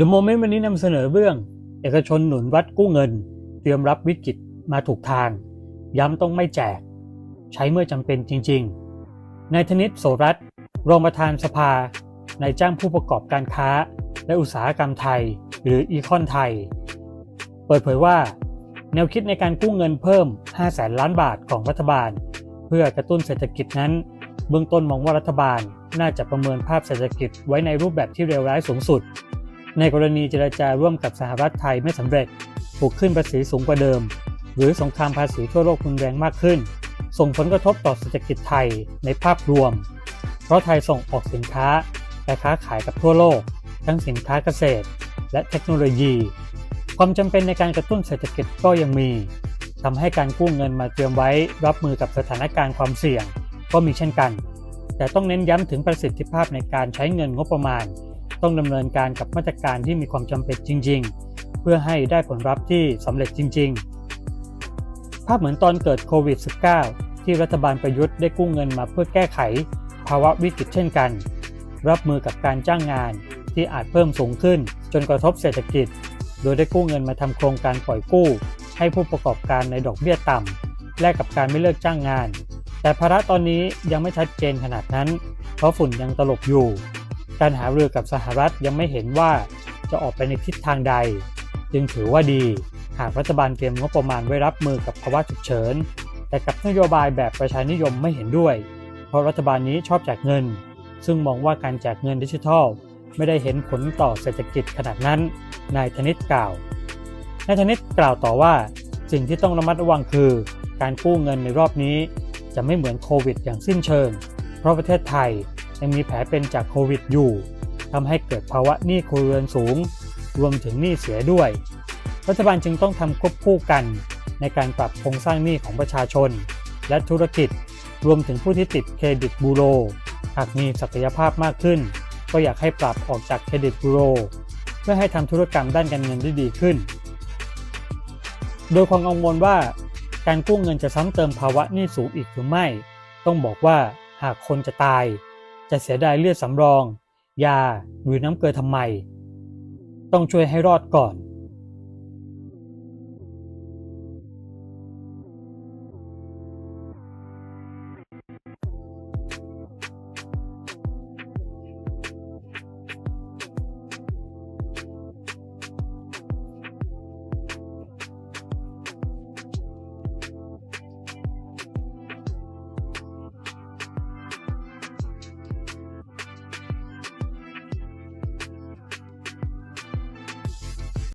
The Moment วันนี้นำเสนอเรื่อง เอกชนหนุนรัฐกู้เงิน เตรียมรับวิกฤตมาถูกทาง ย้ำต้องไม่แจก ใช้เมื่อจำเป็นจริง ๆ นายธนิตโสรัตรองประธานสภานายจ้างผู้ประกอบการค้า และอุตสาหกรรมไทย หรืออีคอนไทย เปิดเผยว่า แนวคิดในการกู้เงินเพิ่ม 5 แสนล้านบาทของรัฐบาล เพื่อกระตุ้นเศรษฐกิจนั้น เบื้องต้นมองว่ารัฐบาลน่าจะประเมินภาพเศรษฐกิจไว้ในรูปแบบที่เลวร้ายสูงสุด ในกรณีเจรจาร่วมกับสหรัฐไทยไม่สำเร็จถูกขึ้นภาษีสูงกว่าเดิม หรือสงครามภาษีทั่วโลกรุนแรงมากขึ้น ส่งผลกระทบต่อเศรษฐกิจไทยในภาพรวม เพราะไทยส่งออกสินค้าและค้าขายกับทั่วโลก ทั้งสินค้าเกษตร และเทคโนโลยี ความจำเป็นในการกระตุ้นเศรษฐกิจก็ยังมีทำให้การกู้เงินมาเตรียมไว้รับมือกับสถานการณ์ความเสี่ยงก็มีเช่นกัน แต่ต้องเน้นย้ำถึงประสิทธิภาพในการใช้เงินงบประมาณ ต้องดำเนินการกับมาตรการที่มีความจำเป็นจริง ๆ เพื่อให้ได้ผลลัพธ์ที่สำเร็จจริง ๆ ภาพเหมือนตอนเกิดโควิด -19 ที่รัฐบาลประยุทธ์ได้กู้เงินมาเพื่อแก้ไข ภาวะวิกฤตเช่นกัน รับมือกับการจ้างงานที่อาจเพิ่มสูงขึ้น จนกระทบเศรษฐกิจ โดยได้กู้เงินมาทำโครงการปล่อยกู้ ให้ผู้ประกอบการในดอกเบี้ยต่ำแลกกับการไม่เลิกจ้างงาน แต่ภาระตอนนี้ยังไม่ชัดเจนขนาดนั้น เพราะฝุ่นยังตลบอยู่ การหารือกับสหรัฐยังไม่เห็นว่าจะออกไปในทิศทางใด จึงถือว่าดี หากรัฐบาลเตรียมงบประมาณไว้รับมือกับภาวะฉุกเฉิน แต่กับนโยบายแบบประชานิยมไม่เห็นด้วย เพราะรัฐบาลนี้ชอบแจกเงิน ซึ่งมองว่าการแจกเงินดิจิทัล ไม่ได้เห็นผลต่อเศรษฐกิจขนาดนั้น นายธนิตกล่าวนายธนิตกล่าวต่อว่า สิ่งที่ต้องระมัดระวังคือ การกู้เงินในรอบนี้ จะไม่เหมือนโควิดอย่างสิ้นเชิง เพราะประเทศไทย ยังมีแผลเป็นจากโควิดอยู่ทำให้เกิดภาวะหนี้ครัวเรือนสูง รวมถึงหนี้เสียด้วย รัฐบาลจึงต้องทำควบคู่กัน ในการปรับโครงสร้างหนี้ของประชาชน และธุรกิจ รวมถึงผู้ที่ติดเครดิตบูโร หากมีศักยภาพมากขึ้น ก็อยากให้ปรับออกจากเครดิตบูโร เพื่อให้ทำธุรกรรมด้านการเงินได้ดีขึ้น โดยความกังวลว่าการกู้เงินจะซ้ำเติมภาวะหนี้สูงอีกหรือไม่ ต้องบอกว่าหากคนจะตาย จะเสียดายเลือดสำรอง ยาหรือน้ำเกลือทำไม ต้องช่วยให้รอดก่อน